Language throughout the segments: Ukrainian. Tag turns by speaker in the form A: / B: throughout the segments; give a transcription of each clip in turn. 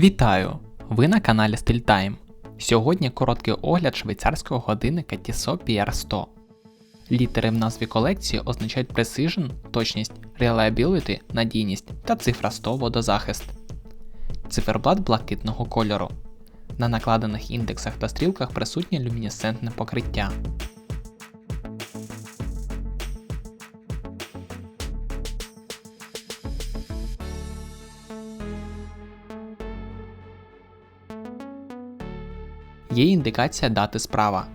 A: Вітаю! Ви на каналі StillTime. Сьогодні короткий огляд швейцарського годинника Tissot PR100. Літери в назві колекції означають Precision, точність, Reliability, надійність та цифра 100 водозахист. Циферблат блакитного кольору. На накладених індексах та стрілках присутнє люмінесцентне покриття. Є індикація дати справа.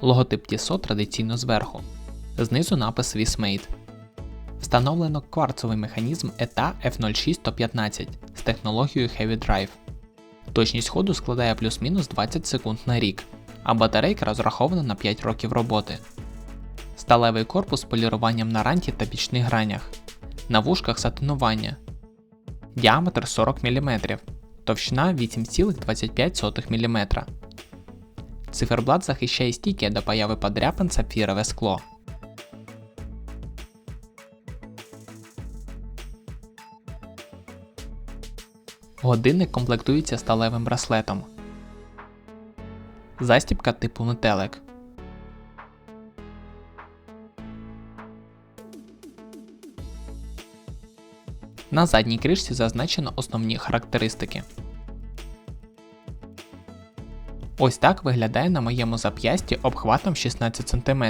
A: Логотип Tissot традиційно зверху. Знизу напис Swissmade. Встановлено кварцовий механізм ETA F06115 з технологією Heavy Drive. Точність ходу складає плюс-мінус 20 секунд на рік, а батарейка розрахована на 5 років роботи. Сталевий корпус з поліруванням на ранті та бічних гранях. На вушках сатинування. Діаметр 40 мм, товщина 8,25 мм. Циферблат захищає стійке до появи подряпин сапфірове скло. Годинник комплектується сталевим браслетом. Застібка типу метелик. На задній кришці зазначено основні характеристики. Ось так виглядає на моєму зап'ясті обхватом 16 см.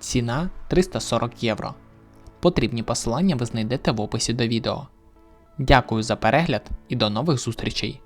A: Ціна 340 євро. Потрібні посилання ви знайдете в описі до відео. Дякую за перегляд і до нових зустрічей!